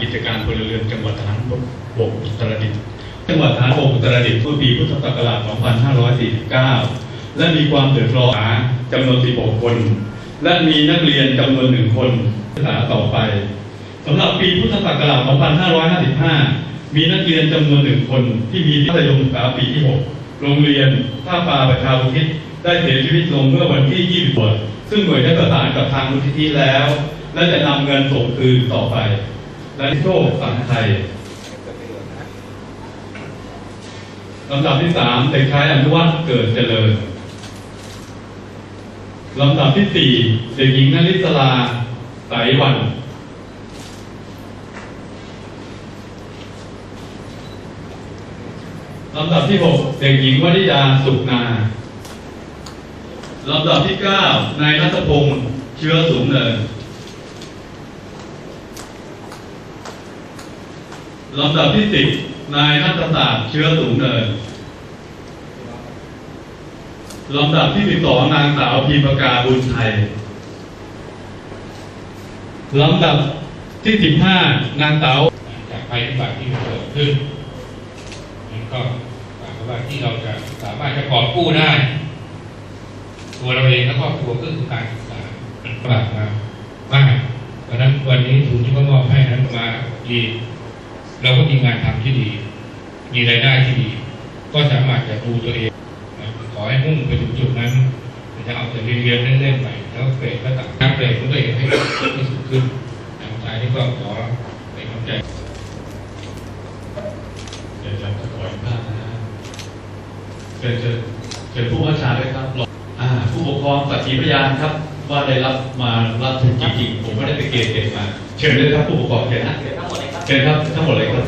กิจการพลเรือนจังหวัดฐานบกอุตรดิตถ์จังหวัดฐานบกอุตรดิตถ์เมื่อปีพุทธศักราช 2549 และมีความเดือดร้อนจำนวน 16 คน และมีนักเรียนจำนวนหนึ่งคนศึกษาต่อไปสำหรับปีพุทธศักราช 2555 มีนักเรียนจำนวนหนึ่งคนที่มีมัธยมศึกษาปีที่ 6 โรงเรียนท่าปลาประชาอุทิศได้เสียชีวิตลงเมื่อวันที่ 20 ซึ่งหน่วยได้ประสานกับทางมูลนิธิแล้ว และจะนำเงินส่งคืนต่อไป และโชคสังไทยลำดับที่สามเด็กชายอนุวัฒน์เกิดเจริญลำดับที่สี่เด็กหญิงนลิศลาไสายวันลำดับที่หกเด็กหญิงวนิยาสุขนาลำดับที่เก้านายนัทพงศ์เชื้อสูงเนิน ลำดับที่สิบนายนัทศาสตร์เชื้อสูงเนินลำดับที่สิบสองนางสาวพีปกาบุญไทยลำดับที่สิบห้านางสาวจากภัยพิบัติที่มันเกิดขึ้นนี่ก็หมายความว่าที่เราจะสามารถจะกอบกู้ได้ ตัวเราเองและครอบครัวก็คือการศึกษามันฝากมามากเพราะนั้นวันนี้ทุนที่เขามอบให้นั้นมาดี เราก็มีงานทำที่ดี มีรายได้ที่ดี ก็สามารถจะดูตัวเองนะขอให้มุ่งไปถึงจุดนั้นจะเอาแต่เรียนๆเล่นๆไปแล้วเกรดก็ต่างนับเกรดของตัวเองให้ที่สูงขึ้นนะสุดท้ายนี้ก็ขอเป็นกำลังใจเดี๋ยวจะขออีกภาพนะฮะเชิญเชิญเชิญผู้ว่าชาด้วยครับอ่าผู้ปกครองสักขีพยานครับว่าได้รับมารับทุนจริงๆผมไม่ได้ไปเกณฑ์เด็กมา เชิญเลยครับผู้ปกครองเชิญนะทั้งหมดเลยครับ 对，那那我来一个。